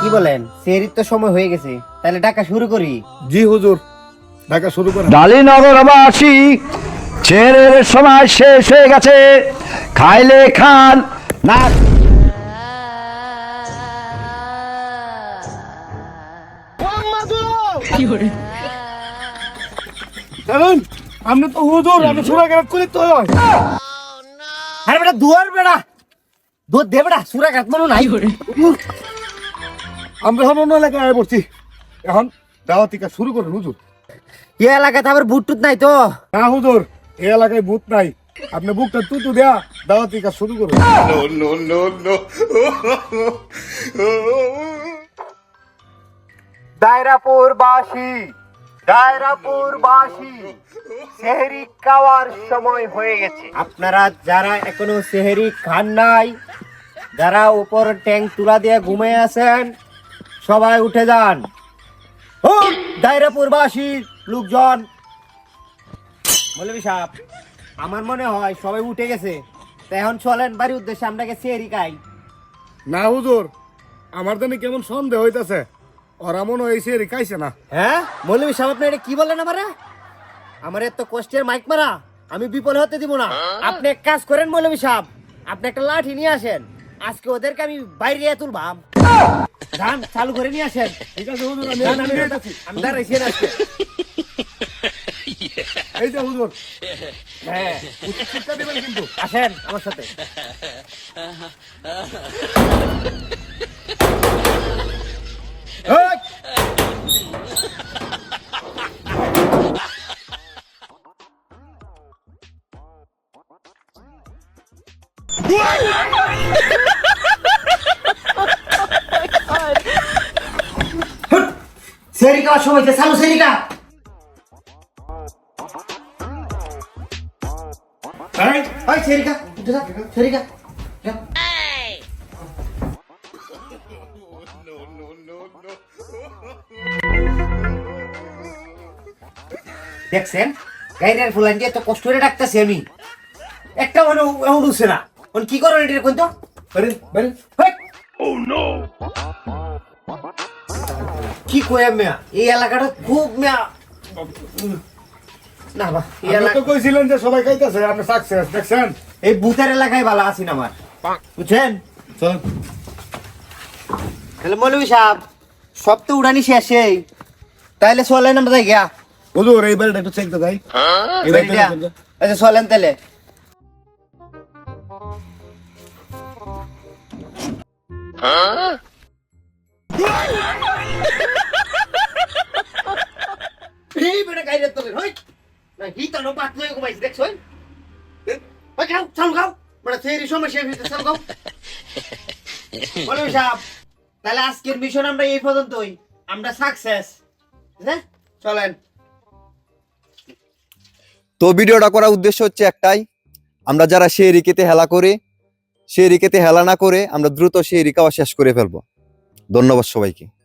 কি বলেন? সেহরির তো সময় হয়ে গেছে। তাহলে ডাকা শুরু করি। জি হুজুর। ঢাকা শুরু করেন। ডালিনগরবাসী ছেলের সময় শেষ হয়ে গেছে। খাইলে খান না কারণ আপনি তো হুজুর আপনি সুরা কেরাত করি তো হয় আরে বেটা দুয়ার বেটা দুধ দে বেটা সুরা কাট মনে নাই। আমরা এখন অন্য এলাকায় আয় পড়ছি। এখন দাওয়াতি কাজ শুরু করেন হুজুর। এ এলাকাতে আবার বুট টুত নাই তো? না হুজুর এই এলাকায় ভূত নাই। আপনি বুকটা তুতু দেয়া দাওয়াতি শুরু করুন। দায়রাপুর বাসী দায়রাপুর বাসী খাওয়ার সময় হয়ে গেছে। আপনারা যারা এখনও সেহরি খান নাই যারা উপর ট্যাঙ্ক তুলা দিয়ে ঘুমিয়ে আছেন সবাই উঠে যান। ও দায়রাপুরবাসী লোকজন। মৌলবী সাহেব আমার মনে হয় সবাই উঠে গেছে। তো এখন চলেন বাড়ির উদ্দেশ্যে আমরা সেহরি খাই। না হুজুর আমার জানি কেমন সন্দেহ হইতাছে। ওরা মনে হয়েছে রিকাইছে না। হ্যাঁ? মৌলবী সাহেব আপনি এটা কি বললেন আমারে? আমার এত কষ্টের মাইক মারা আমি বিপদ হতে দিব না। আপনি এক কাজ করেন মৌলবী সাহেব আপনি একটা লাঠি নিয়ে আসেন। আজকে ওদেরকে আমি বাইরে তুলবাম। ধান চালু করে নিয়ে আসেন। ঠিক আছে হুজুর আমি আমি দাঁড়াইছি না আজকে। এই যে হুজুর। হ্যাঁ। শিক্ষা দিবেন কিন্তু। আসেন আমার সাথে। সেরি খাওয়ার সময় হয়েছে, চালু সেরিকা সেরিকা সেরিকা। দেখছেন? গাইরের ফুলান দিয়ে তো কষ্ট করে ডাকতেছি আমি। একটা মানে উঠছে না। ওন কি করো এটা কোন তো বেরেন, বেরেন। হেই! কি কই মেয়া এই এলাকাটা খুব মেয়া না বা এই এলাকা কইছিলেন যে সবাই খাইতেছে আপনি সাকসেস দেখছেন? এই ভূতের এলাকায় ভালো আছি না আমার। বুঝছেন? চল। তাহলে মৌলবী সাহেব সব তো উড়ানি শেষেই তাহলে চলেন আমরা যাই গিয়া। হুজুর এই বেলটা একটু চেক দাও ভাই। আচ্ছা চলেন তাহলে। এই বেটা গাইরে তোলে, হই? না হি তো পাত লই ঘুমাইছ, দেখছ, হই? ওই খাও, চাল খাও। বেটা সেই সমস্যা হইতে চাল খাও। বলো সাহেব তাহলে আজকের মিশন আমরা এই পর্যন্তই। আমরা সাকসেস হ্যাঁ চলেন। তো ভিডিওটা করার উদ্দেশ্য হচ্ছে একটাই, আমরা যারা সেই রিকেতে হেলা করে সেই রিকেতে হেলা না করে আমরা দ্রুত সেই রিকাওয়া শেষ করে ফেলব। ধন্যবাদ সবাইকে।